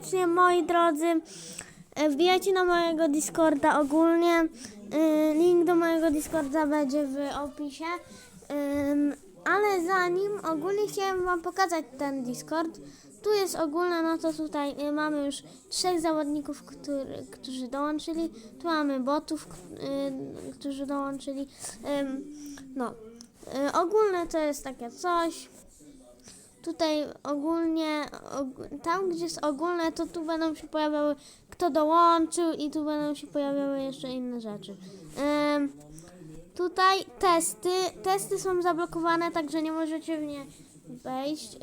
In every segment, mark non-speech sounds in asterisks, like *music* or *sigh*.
serdecznie, moi drodzy. E, Wbijajcie na mojego Discorda ogólnie. E, Link do mojego Discorda będzie w opisie. Ale zanim ogólnie chciałem Wam pokazać ten Discord. Tu jest ogólne, no to tutaj y, mamy już trzech zawodników, który, którzy dołączyli. Tu mamy botów, którzy dołączyli. No, ogólne to jest takie coś. Tutaj ogólnie, og- tam gdzie jest ogólne, to tu będą się pojawiały, kto dołączył i tu będą się pojawiały jeszcze inne rzeczy. Tutaj testy, testy są zablokowane, także nie możecie w nie wejść.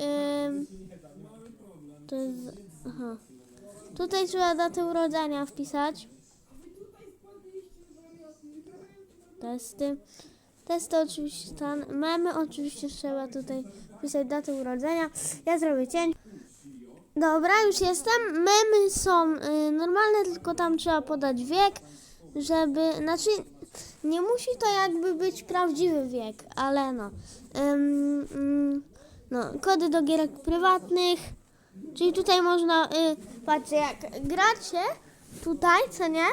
To jest, aha. Tutaj trzeba datę urodzenia wpisać. Testy. Testy oczywiście stan. Memy oczywiście trzeba tutaj wpisać datę urodzenia. Ja zrobię cień. Dobra, już jestem. Memy są y, normalne, tylko tam trzeba podać wiek, żeby. Znaczy, nie musi to jakby być prawdziwy wiek, ale no. Ym, ym, no, kody do gierek prywatnych. Czyli tutaj można, y, patrzcie, jak gracie tutaj, co nie?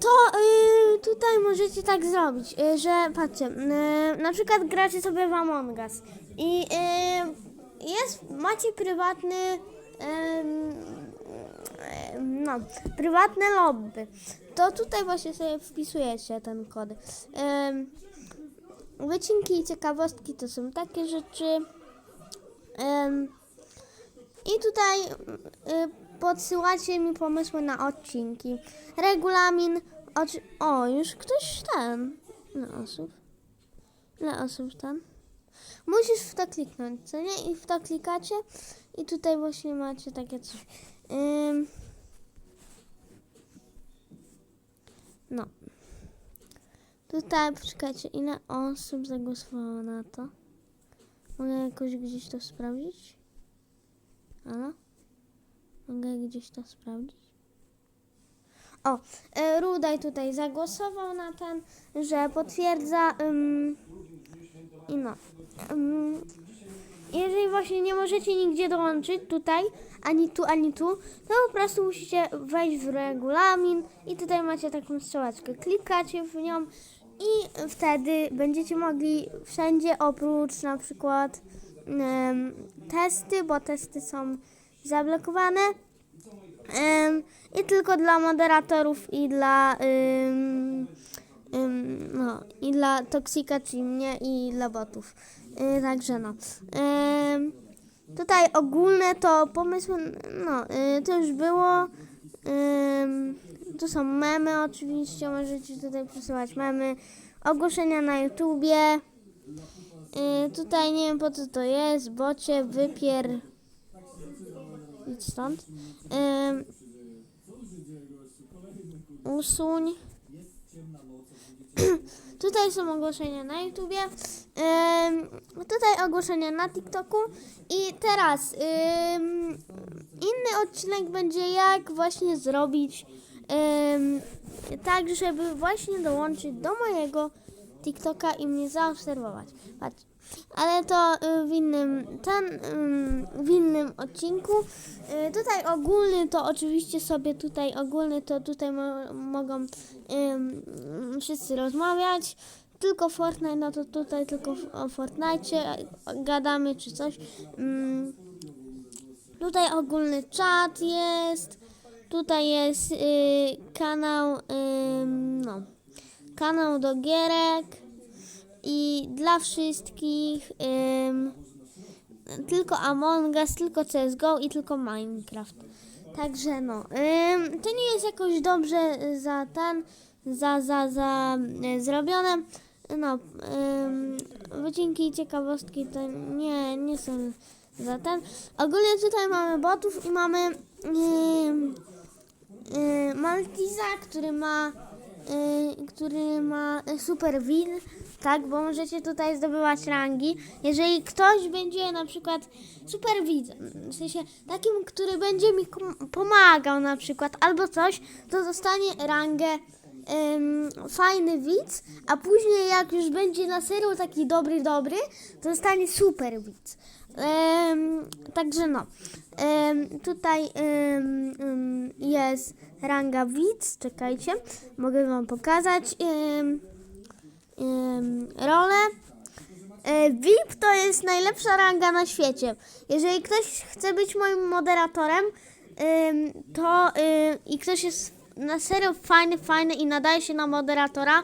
To y, tutaj możecie tak zrobić, y, że patrzcie, y, na przykład gracie sobie w Among Us i y, jest, macie prywatny, no, prywatne lobby. To tutaj właśnie sobie wpisujecie ten kod. Ym, wycinki i ciekawostki to są takie rzeczy. I tutaj y, podsyłacie mi pomysły na odcinki. Regulamin. O, już ktoś ten. Ile osób? Ile osób ten? Musisz w to kliknąć, co nie? I w to klikacie. I tutaj właśnie macie takie coś. Ym... No. Tutaj, poczekajcie, ile osób zagłosowało na to? Mogę jakoś gdzieś to sprawdzić? Halo? Mogę gdzieś to sprawdzić? O, e, Rudaj tutaj zagłosował na ten, że potwierdza ym, i no. Ym, jeżeli właśnie nie możecie nigdzie dołączyć tutaj, ani tu, ani tu, to po prostu musicie wejść w regulamin i tutaj macie taką strzałeczkę. Klikacie w nią i wtedy będziecie mogli wszędzie oprócz na przykład em, testy, bo testy są zablokowane. I tylko dla moderatorów i dla no, i dla Toksika, czyli mnie i dla botów. Y, także no. Tutaj ogólne to pomysły, no, y, to już było. Tu są memy oczywiście, możecie tutaj przesyłać memy. Ogłoszenia na YouTubie. Y, tutaj nie wiem po co to jest, bocie, wypier... Idź stąd. Ym, usuń. *clears throat* tutaj są ogłoszenia na YouTubie. Ym, tutaj ogłoszenia na TikToku. I teraz ym, inny odcinek będzie jak właśnie zrobić ym, tak, żeby właśnie dołączyć do mojego TikToka i mnie zaobserwować. Patrz. Ale to y, w innym, ten, ym, w innym odcinku. Y, Tutaj ogólny to oczywiście sobie tutaj ogólny to tutaj mo, mogą wszyscy rozmawiać. Tylko Fortnite, no to tutaj tylko o Fortnite gadamy czy coś. Ym, Tutaj ogólny czat jest. Tutaj jest y, kanał, no, kanał do gierek i dla wszystkich ym, tylko Among Us, tylko CSGO i tylko Minecraft. Także no, ym, to nie jest jakoś dobrze za ten, za, za, za y, zrobione. No, ym, wycinki i ciekawostki to nie, nie są za ten. Ogólnie tutaj mamy botów i mamy ym, y, Maltiza, który ma y, który ma super win, tak, bo możecie tutaj zdobywać rangi. Jeżeli ktoś będzie na przykład super widzem, w sensie takim, który będzie mi pomagał na przykład albo coś, to dostanie rangę ym, fajny widz, a później jak już będzie na serio taki dobry, dobry, to dostanie super widz. Em, także no. Em, tutaj em, em, jest ranga widz, czekajcie, mogę wam pokazać em, rolę. E, VIP to jest najlepsza ranga na świecie. Jeżeli ktoś chce być moim moderatorem, to y, i ktoś jest na serio fajny, fajny i nadaje się na moderatora,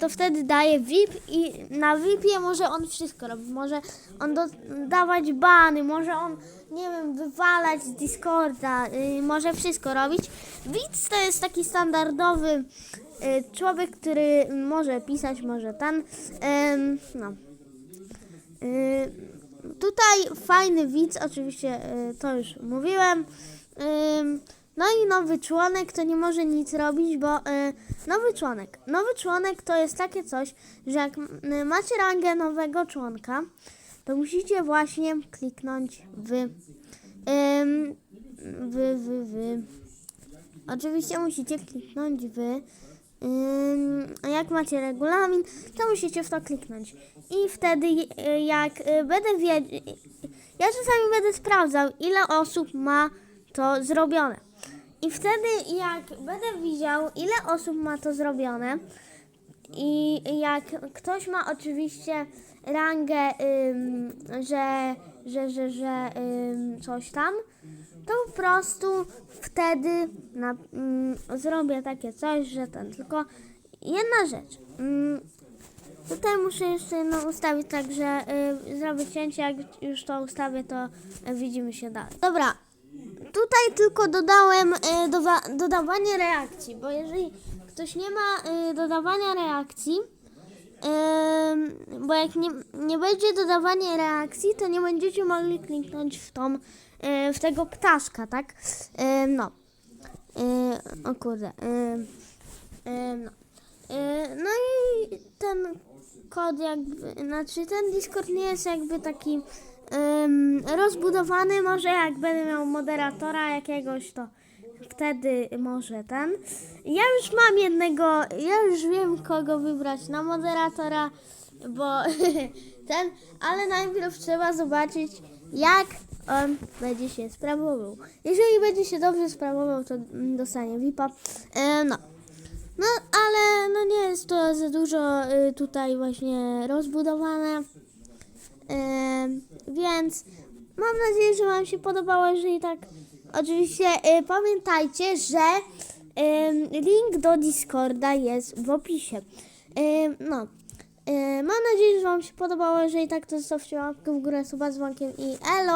to wtedy daje VIP i na VIPie może on wszystko robić. Może on do, dawać bany, może on, nie wiem, wywalać z Discorda, y, może wszystko robić. Widz to jest taki standardowy y, człowiek, który może pisać, może ten, no. Y, Tutaj fajny widz, oczywiście to już mówiłem. Ym, No i nowy członek to nie może nic robić, bo y, nowy członek. Nowy członek to jest takie coś, że jak y, macie rangę nowego członka, to musicie właśnie kliknąć w, ym, w, w, w. Oczywiście musicie kliknąć w. A jak macie regulamin, to musicie w to kliknąć. I wtedy, y, jak y, będę wiedział, ja czasami będę sprawdzał, ile osób ma to zrobione. I wtedy, jak będę widział, ile osób ma to zrobione, i jak ktoś ma oczywiście rangę, ym, że, że, że, że ym, coś tam, to po prostu wtedy na, ym, zrobię takie coś, że ten. Tylko jedna rzecz. Ym, tutaj muszę jeszcze jedno ustawić, także y, zrobię cięcie. Jak już to ustawię, to widzimy się dalej. Dobra. Tutaj tylko dodałem y, dowa- dodawanie reakcji, bo jeżeli ktoś nie ma y, dodawania reakcji, bo jak nie, nie będzie dodawania reakcji, to nie będziecie mogli kliknąć w tą, y, w tego ptaszka, tak? No. Y, o kurde. No. No i ten kod jakby, znaczy ten Discord nie jest jakby taki rozbudowany, może jak będę miał moderatora jakiegoś, to wtedy może ten. Ja już mam jednego, ja już wiem kogo wybrać na moderatora, bo *laughs* ten, ale najpierw trzeba zobaczyć jak on będzie się sprawował. Jeżeli będzie się dobrze sprawował, to dostanie VIPa. E, no. No, ale no nie jest to za dużo y, tutaj właśnie rozbudowane. Em, więc mam nadzieję, że Wam się podobało. Jeżeli tak, oczywiście y, pamiętajcie, że em, link do Discorda jest w opisie. Em, no. Y, mam nadzieję, że Wam się podobało. Jeżeli tak, to zostawcie łapkę w górę, suba dzwonkiem i elo!